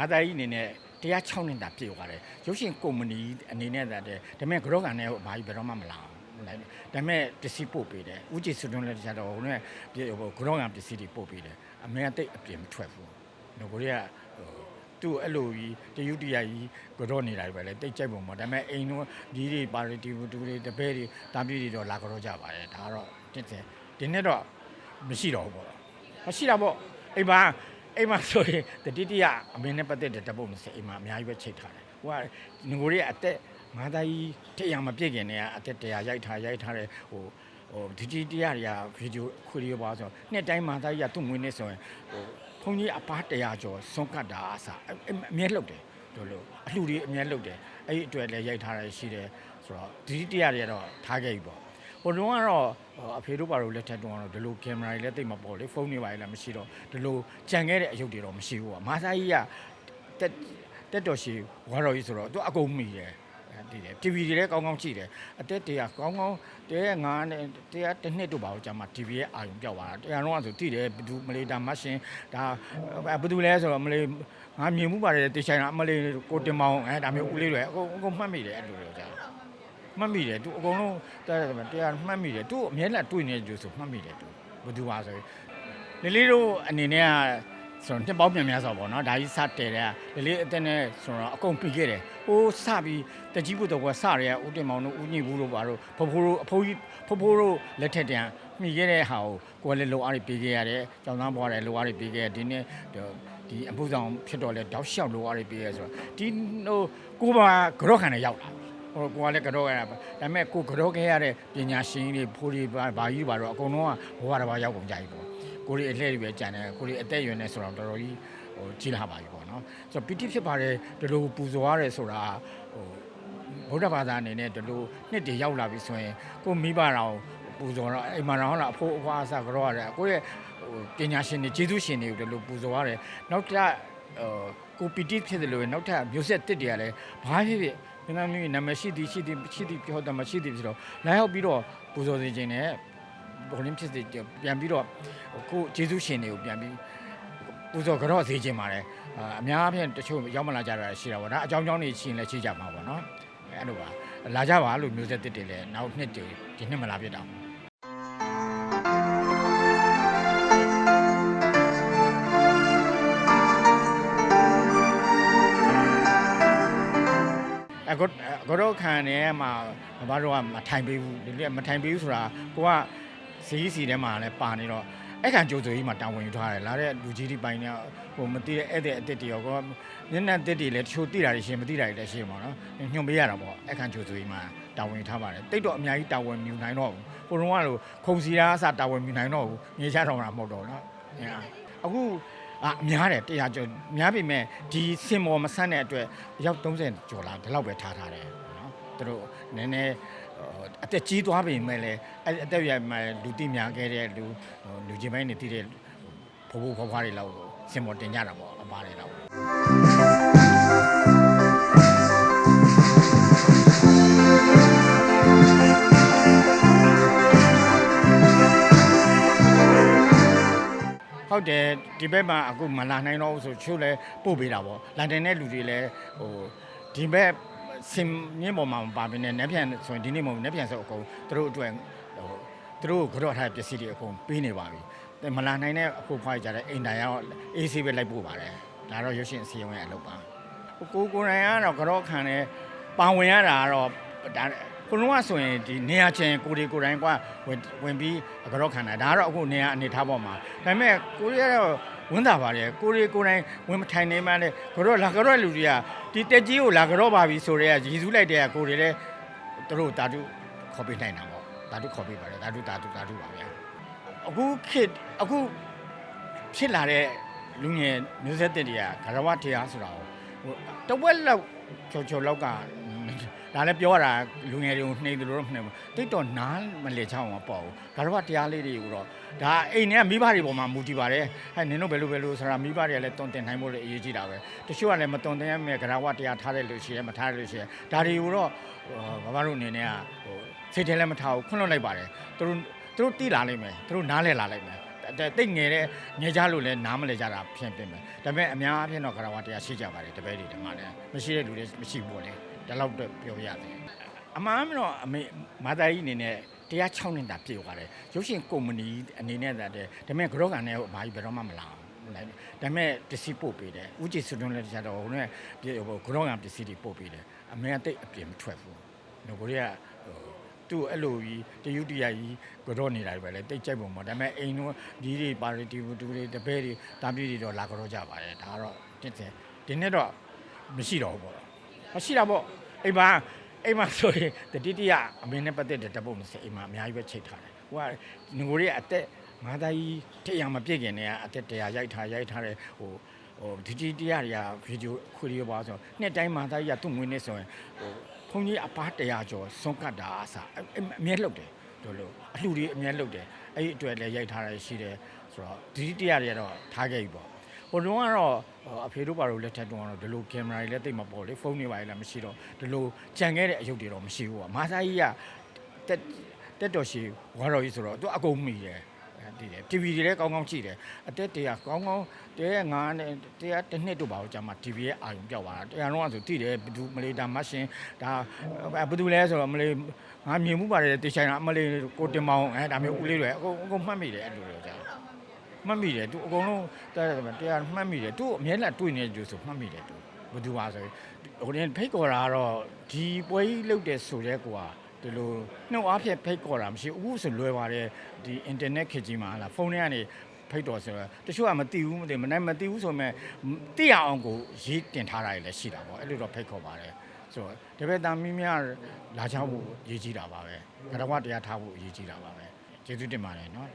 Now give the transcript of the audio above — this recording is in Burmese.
မာသားကြီးအနေနဲ့တရား6နှစ်တာပြည့်သွားတယ်ရုပ်ရှင်ကုမ္ပဏီအနေနဲ့တည်းဒါပေမဲ့ကြောကန်နဲ့ဟိုဘာကြီးဘယ်တော့မှမလာဘူးလိုက်ဒါပေမဲ့ပစ္စည်းပို့ပေးတယ်ဥကြည်စွန်းလည်းတခြားတော့ဟိုနဲ့ဟိုကြောကန်ပစ္စည်းတွေပို့ပေးတယ်အမေကတိတ်အပြင်မထွက်ဘူးငကိုရီးကဟိုသူ့အဲ့လိုကြီးတယူတရကြီးကြောနေတာပဲလေတိတ်ကြိုက်ပုံပေါ့ဒါပေမဲ့အိမ်တော့ဒီတွေပါရီတီတူတွေတပည့်တွေတာပြည့်တွေတော့လာကြောကြပါတယ်ဒါကတော့တစ်တယ်ဒီနေ့တော့မရှိတော့ဘူးပေါ့မရှိတာပေါ့အိမ်မှာ အိမ်မှာဆိုရင်တတိတရအမင်းနဲ့ပတ်သက်တဲ့တပုတ်မစအိမ်မှာအများကြီးပဲချိတ်ထားတယ်ဟိုကငကိုရီကအသက်ငါးသားကြီးတရားမပြည့်ခင်တည်းကအသက်တရားရိုက်ထားရိုက်ထားတဲ့ဟိုဟိုဒီဒီတရားတွေကဗီဒီယိုခွေလေးပါဆိုတော့နှစ်တိုင်းမာသားကြီးကသူ့မွေးနေ့ဆိုရင်ဟိုဘုန်းကြီးအပားတရားကျော်စွန့်ကတ်တာအစားအအမြဲလှုပ်တယ်တို့လို့အလှူတွေအမြဲလှုပ်တယ်အဲ့ဒီအတွက်လည်းရိုက်ထားရရှိတယ်ဆိုတော့ဒီဒီတရားတွေကတော့ထားခဲ့ပြီပေါ့ ဟိုတုန်းကတော့အဖေတို့ဘာလို့လက်ထက်တုန်းကတော့ဒီလိုကင်မရာတွေလည်းတိတ်မပေါ်လေဖုန်းတွေပါလည်းမရှိတော့ဒီလိုကြံခဲ့တဲ့အယုတ်တွေတော့မရှိဘူးอ่ะမာစာကြီးကတက်တက်တော်ရှိဝါတော်ကြီးဆိုတော့သူအကုန်မိတယ်တည်တယ် TV တွေလည်းကောင်းကောင်းကြည့်တယ်အသက်တရားကောင်းကောင်းတရားငါးနဲ့တရားတစ်နှစ်တို့ပါတော့ကြာမှ TV ရဲ့အာရုံပြောက်သွားတာတရားတော့ဆိုတည်တယ်ဘယ်သူမလေးဒါမရှင်ဒါဘယ်သူလဲဆိုတော့မလေးငါမြင်မှုပါတယ်တေချိုင်တာမလေးကိုတင်မောင်အဲဒါမျိုးဦးလေးတွေအကုန်အကုန်မှတ်မိတယ်အဲ့လိုတော့ကြာ မှတ်မိတယ်သူအကုန်လုံးတရားတရားမှတ်မိတယ်သူအမြဲတမ်းတွေ့နေကြဆိုမှတ်မိတယ်သူဘယ်သူပါဆိုရင်လေးလေးတို့အနေနဲ့ကဆိုတော့နှစ်ပေါင်းပြန်များစွာပေါ့နော်ဒါကြီးစတယ်တဲ့လေးလေးအသက်နဲ့ဆိုတော့အကုန်ပြီးခဲ့တယ်ဟိုစပြီးတကြီးဖို့တော့ကစရဲဦးတင်မောင်တို့ဦးညိဘူးတို့ပါတို့ဖဖိုးတို့အဖိုးကြီးဖဖိုးတို့လက်ထက်တန်မိခဲ့တဲ့ဟာကိုကိုယ်လည်းလိုအားတွေပြီးခဲ့ရတယ်ကျောင်းသားဘွားတယ်လိုအားတွေပြီးခဲ့ရဒီနေ့ဒီအမှုဆောင်ဖြစ်တော့လဲတောက်လျှောက်လိုအားတွေပြီးရဲဆိုတော့ဒီဟိုကိုပါကြော့ခံနဲ့ရောက်လာ ဟိုကိုကလည်းကတော့ရတာပဲဒါပေမဲ့ကိုကတော့ခဲ့ရတဲ့ပညာရှင်တွေဖိုးတွေဘာဘာကြီးပါတော့အကုန်လုံးကဘဝတစ်ပါးရောက်ကုန်ကြပြီပေါ့ကိုရီအလှည့်တွေပဲကြံတယ်ကိုရီအသက်အရွယ်နဲ့ဆိုတော့တော်တော်ကြီးဟိုကြီးလာပါပြီပေါ့နော်ဆိုတော့ပီတိဖြစ်ပါတယ်ဒီလိုပူဇော်ရတယ်ဆိုတာဟိုဗုဒ္ဓဘာသာအနေနဲ့ဒီလိုနှစ်တည်းရောက်လာပြီဆိုရင်ကိုမိဘတော်ပူဇော်တော့အိမ်မှာတော့ဟုတ်လားအဖိုးအဖွားအစကတော့ရတယ်ကိုရဲ့ဟိုပညာရှင်တွေကျေးဇူးရှင်တွေကိုဒီလိုပူဇော်ရတယ်နောက်ထပ်ဟိုကိုပီတိဖြစ်တယ်လို့နောက်ထပ်မျိုးဆက်တစ်တွေကလည်းဘာဖြစ်ဖြစ်မ င်းသားမင်းနာမရှိသည်ရှိသည်ရှိသည်ပြောတယ်မရှိသည်ဖြစ်တော့လာရောက်ပြီးတော့ပူဇော်စေခြင်းနဲ့ဘုရင်ဖြစ်စေပြန်ပြီးတော့ကိုဂျေဇုရှင်တွေကိုပြန်ပြီးပူဇော်ကြတော့စေခြင်းပါတယ်အာအများအားဖြင့်တချို့ရောက်မလာကြတာရှိတာပေါ့နော်အကြောင်းကြောင်းတွေရှိရင်လည်းရှိကြမှာပေါ့နော်အဲ့လိုပါလာကြပါလို့မျိုးဆက်တစ်တွေလည်းနောက်နှစ်တွေဒီနှစ်မလာပြစ်တော့ အခုကတော့ခံနေမှာဘာတို့ကမထိုင်ပေးဘူးဒီလိုမထိုင်ပေးဘူးဆိုတာကိုကစီးစီထဲမှာလည်းပါနေတော့အဲ့ခံကြိုးစိုးကြီးမှာတာဝန်ယူထားတယ်လာတဲ့လူကြီးတွေပိုင်းเนี่ยဟိုမသိတဲ့ဧည့်သည်အစ်စ်တွေရောကိုညနေတစ်တွေလည်းတချို့သိတာတွေရှင်မသိတာတွေလည်းရှင်ပါတော့ညွှန်ပေးရတာပေါ့အဲ့ခံကြိုးစိုးကြီးမှာတာဝန်ယူထားပါတယ်တိတ်တော့အများကြီးတာဝန်ယူနိုင်တော့ဘူးကိုရုံးကလို့ခုံစီရာအစတာဝန်ယူနိုင်တော့ဘူးမြေချတော့မှာမဟုတ်တော့နော်အခု အာများတယ်တရားကျော်များပြီမဲ့ဒီစင်မော်မဆန်းတဲ့အတွက်ရောက်30ကျော်လာဒီလောက်ပဲထားထားတယ်နော်သူတို့နည်းနည်းအသက်ကြီးသွားပြီမဲ့လေအဲ့အသက်ရမှာလူတိများခဲ့တဲ့လူလူချင်းပိုင်းနေတည်တဲ့ဖိုးဖိုးဖွားဖွားတွေလောက်စင်မော်တင်ကြတာပေါ့အပါတယ်လောက် ဟုတ်တယ်ဒီဘက်မှာအခုမလာနိုင်တော့ဘူးဆိုချို့လဲပို့ပေးတာပေါ့လန်ဒန်တဲ့လူတွေလဲဟိုဒီဘက်စင်မြင့်ပေါ်မှာမပါဘဲနဲ့နက်ပြန်ဆိုရင်ဒီနေ့မဟုတ်နက်ပြန်ဆိုအကုန်သူတို့အတွက်ဟိုသူတို့ကြော့ထားတဲ့ပစ္စည်းတွေအကုန်ပေးနေပါပြီမလာနိုင်တဲ့အဖို့ဖွားကြတဲ့အိမ်တိုင်ရောအေးဆေးပဲလိုက်ပို့ပါတယ်ဒါတော့ရုပ်ရှင်အစီအစဉ်ရဲ့အလုပ်ပါကိုကိုရိုင်းကတော့ကြော့ခံတယ်ပါဝင်ရတာကတော့ဒါ ကိုလုံးကဆိုရင်ဒီနေရာချင်းကိုဒီကိုတိုင်းကဝင်ဝင်ပြီးကြော့ခံတာဒါကတော့အခုနေရာအနေထားပေါ်မှာဒါပေမဲ့ကိုရီးယားတော့ဝန်တာပါတယ်ကိုရီကိုတိုင်းဝင်မထိုင်နေမှလည်းကြော့လာကြော့လူတွေကဒီတက်ကြီးကိုလာကြော့ပါပြီဆိုတော့ရည်စူးလိုက်တဲ့ကိုရီလည်းသူတို့တာတုခေါ်ပေးနိုင်တာပေါ့တာတုခေါ်ပေးပါတယ်တာတုတာတုတာတုပါဗျာအခုခေတ်အခုဖြစ်လာတဲ့လူငယ်မျိုးဆက်တဲ့တွေကဂရဝတရားဆိုတာဟိုတဝက်လောက်ချောချောလောက်က ဒါလည်းပြောရတာလူငယ်တွေကိုနှိမ့်တယ်လို့တော့မနှိမ့်ဘူးတိတ်တော့နားမလည်ချောင်းမပေါ့ဘူးဒါတော့တရားလေးတွေကိုတော့ဒါအိမ်ထဲကမိဘတွေပေါ်မှာမူတည်ပါတယ်ဟဲ့နင်တို့ဘယ်လိုဘယ်လိုဆိုတာမိဘတွေကလည်းတုံတင်နိုင်ဖို့လည်းအရေးကြီးတာပဲတချို့ကလည်းမတုံတင်ရမယ့်ဂရဝတရားထားတဲ့လူရှိရဲမထားတဲ့လူရှိရဲဒါတွေကိုတော့ဘာဘာတို့အနေနဲ့ကဟိုစိတ်ထဲလည်းမထားဘူးခွန့်လွတ်လိုက်ပါတယ်သူတို့သူတို့တိလာလိမ့်မယ်သူတို့နားလဲလာလိမ့်မယ်အသက်သိပ်ငယ်တဲ့ငယ်ကြလို့လည်းနားမလဲကြတာဖြစ်ပြင်မယ်ဒါပေမဲ့အများအားဖြင့်တော့ကာရဝတရားရှိကြပါတယ်တပည့်တွေဒီမှာလည်းမရှိတဲ့လူတွေမရှိဘူးပေါ့လေ ဒါတော့တော့ပြောပြရတယ်အမှန်မှန်တော့အမေမာသားကြီးအနေနဲ့တရား6နှစ်တာပြည့်သွားတယ်ရုပ်ရှင်ကုမ္ပဏီအနေနဲ့ဒါတဲ့ဒါပေမဲ့ကြောကန်နဲ့ဟိုဘာကြီးဘယ်တော့မှမလာဘူးလိုက်ဒါပေမဲ့ပစ္စည်းပို့ပေးတယ်ဥကြည်စွန်းလည်းတခြားတော့ဟိုနဲ့ပြေဟိုကြောကန်ပစ္စည်းတွေပို့ပေးတယ်အမေကတိတ်အပြင်မထွက်ဘူးငိုကလေးကဟိုသူ့အဲ့လိုကြီးတယူတရကြီးကြောနေတာပဲလေတိတ်ကြိုက်ပုံပေါ့ဒါပေမဲ့အိမ်တို့ဒီတွေပါရီတီဘူးတူတွေတပည့်တွေတာပြည့်တွေတော့လာကြောကြပါတယ်ဒါကတော့တစ်တယ်ဒီနေ့တော့မရှိတော့ဘူးပေါ့ မရှိတာပေါ့အိမ်မှာအိမ်မှာဆိုရင်တတိတရအမင်းနဲ့ပတ်သက်တဲ့တပုတ်နဲ့အိမ်မှာအများကြီးပဲချိန်ထားတယ်ဟိုကငကိုတွေကအသက်ငါးသားကြီးတရားမပြည့်ခင်တည်းကအသက်တရားရိုက်ထားရိုက်ထားတဲ့ဟိုဟိုဒီဒီတရားတွေကဗီဒီယိုခွေးရပါဆိုနှစ်တိုင်းမှာသားကြီးကသူ့ငွေနဲ့ဆိုရင်ဟိုဘုန်းကြီးအပား100ကျော်ဆုံးကတ်တာအစားအအအမြဲလှုပ်တယ်တို့လို့အလှူတွေအမြဲလှုပ်တယ်အဲ့ဒီအတွက်လည်းရိုက်ထားရရှိတယ်ဆိုတော့ဒီဒီတရားတွေကတော့ထားခဲ့ပြီပေါ့ ဟိုတုန်းကတော့ဟိုအဖေတို့ဘာလို့လက်ထက်တုန်းကတော့ဒီလိုကင်မရာတွေလည်းတိတ်မပေါ်လေဖုန်းတွေပါလည်းမရှိတော့ဒီလိုကြံခဲ့တဲ့အယုတ်တွေတော့မရှိဘူးပေါ့မာသားကြီးကတက်တက်တော်ရှိဝါတော်ကြီးဆိုတော့သူအကုန်မိတယ်တည်တယ် TV တွေလည်းကောင်းကောင်းကြည့်တယ်အတက်တရားကောင်းကောင်းတရားငါးနဲ့တရားတစ်နှစ်တို့ပါတော့ကြာမှ TV ရဲ့အာရုံပြောက်သွားတာတရားတော့ဆိုတည်တယ်ဘယ်သူမလေးဒါမရှင်ဒါဘယ်သူလဲဆိုတော့မလေးငါမြင်မှုပါတယ်တေချိုင်တာအမလေးကိုတင်မောင်အဲဒါမျိုးဦးလေးတွေအကုန်အကုန်မှတ်မိတယ်အဲ့လိုတော့ကြာ မှတ်မိတယ်သူအကုန်လုံးတရားတရားမှတ်မိတယ်သူအမြဲတမ်းတွေ့နေကြဆိုမှတ်မိတယ်သူဘယ်သူပါဆိုဟိုရင်ဖိတ်ကော်တာကတော့ဒီပွဲကြီးလုတ်တယ်ဆိုတဲ့ကွာဒီလိုနှုတ်အားဖြင့်ဖိတ်ခေါ်တာမရှိဘူးအခုဆိုလွယ်ပါတယ်ဒီ internet ခေတ်ကြီးမှာဟာလားဖုန်းထဲကနေဖိတ်တော်ဆိုတော့တချို့ကမသိဘူးမသိမနိုင်မသိဘူးဆိုမဲ့သိရအောင်ကိုရေးတင်ထားတာလည်းရှိတာပေါ့အဲ့လိုတော့ဖိတ်ခေါ်ပါတယ်ဆိုတော့တပည့်သားမင်းများလာချဖို့ရေးကြည့်တာပါပဲကရဝတရားထားဖို့ရေးကြည့်တာပါပဲကျေးဇူးတင်ပါတယ်နော်